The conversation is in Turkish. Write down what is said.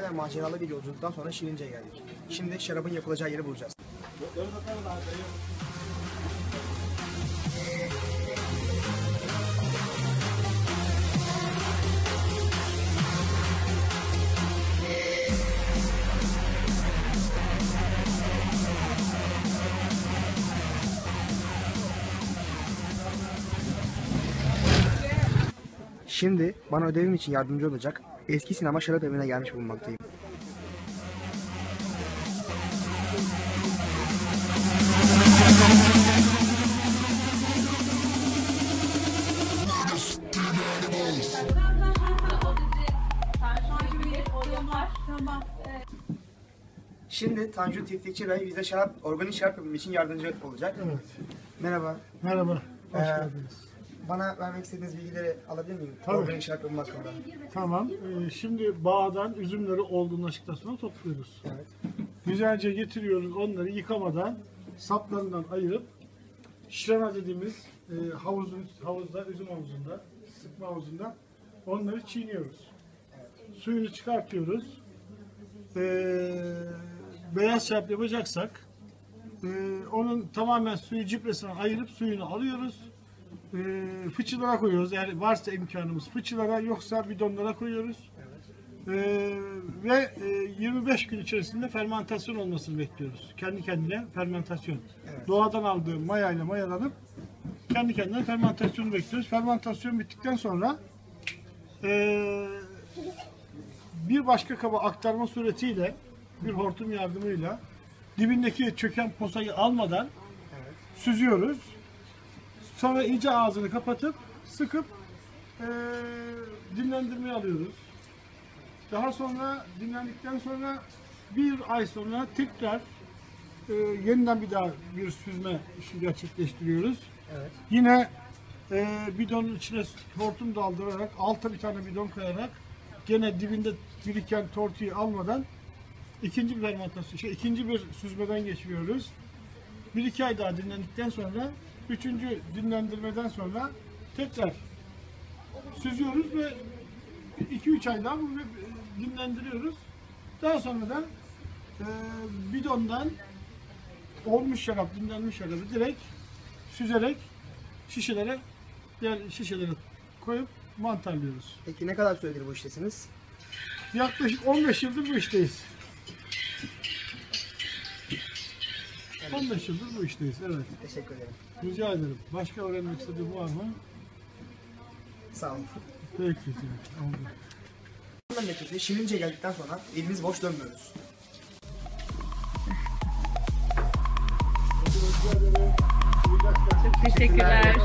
maceralı bir yolculuktan sonra Şirince'ye geldik. Şimdi şarabın yapılacağı yeri bulacağız. Şimdi bana ödevim için yardımcı olacak eski sinema şarap evine gelmiş bulunmaktayım. Şimdi Tanju Tiftikçi Bey bize şarap, organik şarap yapımı için yardımcı olacak. Evet. Merhaba. Merhaba. Hoş Ee, geldiniz. Bana vermek istediğiniz bilgileri alabilir miyim? Tabii. Organik yapımı hakkında. Tamam. Ee, şimdi bağdan üzümleri olgunlaştıktan sonra topluyoruz. Evet. Güzelce getiriyoruz. Onları yıkamadan saplarından ayırıp şirana dediğimiz e, havuzun havuzda, üzüm havuzunda, sıkma havuzunda onları çiğniyoruz. Suyunu çıkartıyoruz. Ee, beyaz şarap yapacaksak e, onun tamamen suyu cipresinden ayırıp suyunu alıyoruz. E, fıçılara koyuyoruz. Eğer varsa imkanımız fıçılara yoksa bidonlara koyuyoruz. E, ve e, 25 gün içerisinde fermentasyon olmasını bekliyoruz. Kendi kendine fermentasyon. Evet. Doğadan aldığı mayayla mayalanıp kendi kendine fermentasyonu bekliyoruz. Fermentasyon bittikten sonra e, bir başka kaba aktarma suretiyle bir hortum yardımıyla dibindeki çöken posayı almadan süzüyoruz. Sonra iyice ağzını kapatıp sıkıp eee dinlendirmeye alıyoruz. Daha sonra dinlendikten sonra bir ay sonra tekrar eee, yeniden bir daha bir süzme işi gerçekleştiriyoruz. Evet. Yine eee bidonun içine hortum daldırarak alta bir tane bidon koyarak gene dibinde biriken tortuyu almadan ikinci bir fermentasyon, şey, ikinci bir süzmeden geçiriyoruz. Bir iki ay daha dinlendikten sonra üçüncü dinlendirmeden sonra tekrar süzüyoruz ve iki üç ay daha bunu dinlendiriyoruz. Daha sonra da e, bidondan olmuş şarap, dinlenmiş şarabı direkt süzerek şişelere diğer şişelere koyup mantarlıyoruz. Peki ne kadar süredir bu iştesiniz? Yaklaşık 15 yıldır bu işteyiz. 15 yıldır bu işteyiz, evet. Teşekkür ederim. Rica ederim. Başka öğrenmek istediğin var mı? Sağ olun. Peki. Oldu. Memleketi Şirince'ye geldikten sonra elimiz boş dönmüyoruz. Teşekkürler.